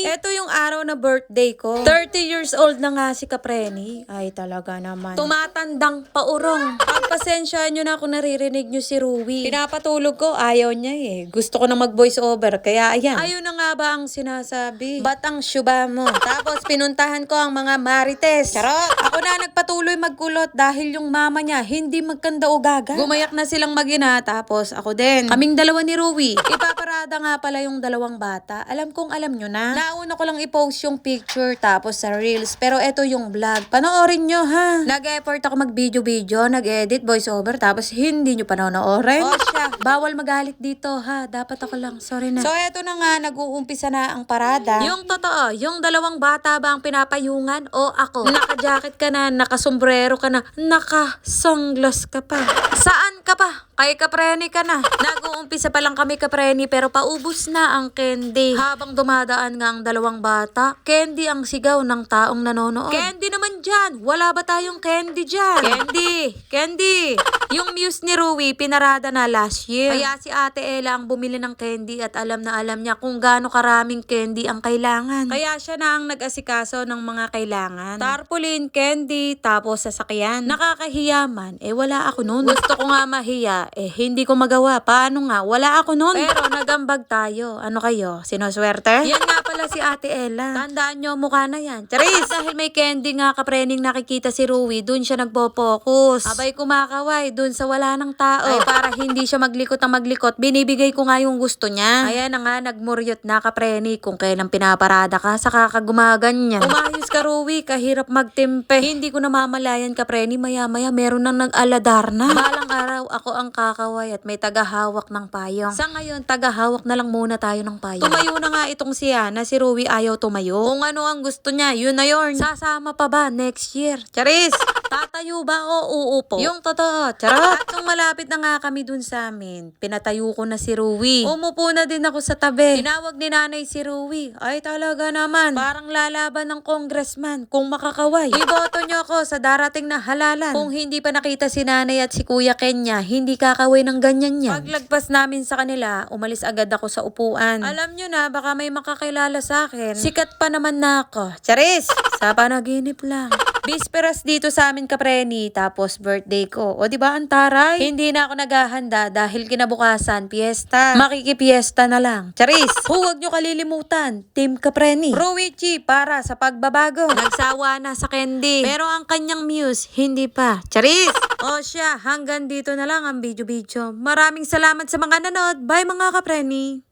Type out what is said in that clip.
Ito yung araw na birthday ko. 30 years old na nga si Kapreni. Ay talaga naman. Tumatandang paurong. Pagpasensya nyo na kung naririnig nyo si Ruby. Pinapatulog ko, ayaw niya eh. Gusto ko na mag voice over, kaya ayan. Ayun na nga ba ang sinasabi? Ba't ang syuba mo? Tapos pinuntahan ko ang mga marites. Charot! Ako na nagpatuloy magkulot dahil yung mama niya hindi magkanda o gaga. Gumayak na silang magina, tapos ako din. Kaming dalawa ni Ruby. Ipaparada nga pala yung dalawang bata. Alam kong alam nyo na. Nauna ko lang i-post yung picture tapos sa reels. Pero eto yung vlog. Panoorin nyo ha. Nag-effort ako mag-video-video, nag-edit, voice-over, tapos hindi nyo panonoorin. O siya, bawal magalit dito ha. Dapat ako lang, sorry na. So eto na nga, nag-uumpisa na ang parada. Yung totoo, yung dalawang bata ba ang pinapayungan o ako? Naka-jacket ka na, naka-sombrero ka na, naka-sunglass ka pa. Saan ka pa? Kay Kapreni ka na. Nag-uumpisa pa lang kami Kapreni pero paubos na ang candy. Habang dumadaan nga ang dalawang bata, candy ang sigaw ng taong nanonood. Candy naman dyan! Wala ba tayong candy dyan? Candy! Candy! Yung muse ni Rui, pinarada na last year. Kaya si Ate Ella ang bumili ng candy at alam na alam niya kung gaano karaming candy ang kailangan. Kaya siya na ang nag-asikaso ng mga kailangan. Tarpaulin, candy, tapos sasakyan. Nakakahiyaman, eh wala ako noon. Gusto ko nga mahiya, eh hindi ko magawa. Paano nga? Wala ako noon. Pero nagambag tayo. Ano kayo? Sinoswerte? Yan nga pala si Ate Ella. Tandaan nyo, mukha na yan. Charis! Dahil may candy nga kaprening nakikita si Rui, dun siya nagpo-focus. Abay kumakaway, dun sa wala ng tao. Ay para hindi siya maglikot ang maglikot, binibigay ko nga yung gusto niya. Ayan na nga, nagmuryot na kapreni kung kailan pinaparada ka, saka ka gumaganyan. Umayos ka Rui, kahirap magtimpe. Hindi ko namamalayan kapreni, maya-maya meron nang nag-aladar na. Balang araw, ako ang kakaway at may tagahawak ng payong. Sa ngayon, tagahawak na lang muna tayo ng payong. Tumayo na nga itong siya na si Rui ayaw tumayo. Kung ano ang gusto niya, yun na yun. Sasama pa ba next year? Charis! Tatayo ba o uupo? Yung totoo, charot! At nung malapit na nga kami dun sa amin, pinatayo ko na si Rui. Umupo na din ako sa tabi. Tinawag ni nanay si Rui. Ay talaga naman, parang lalaban ng congressman kung makakaway. Iboto niyo ako sa darating na halalan. Kung hindi pa nakita si nanay at si kuya Kenya, hindi kakaway ng ganyan yan. Paglagpas namin sa kanila, umalis agad ako sa upuan. Alam niyo na, baka may makakilala sa akin. Sikat pa naman na ako. Charis! Sa panaginip lang. Bisperas dito sa amin kapreni, tapos birthday ko. O di ba ang taray? Hindi na ako naghahanda dahil kinabukasan, piyesta. Makikipiesta na lang. Charis! Huwag nyo kalilimutan, Team Kapreni. Ruichi para sa pagbabago. Nagsawa na sa candy. Pero ang kanyang muse, hindi pa. Charis! O siya, hanggang dito na lang ang video-video. Maraming salamat sa mga nanood. Bye mga kapreni!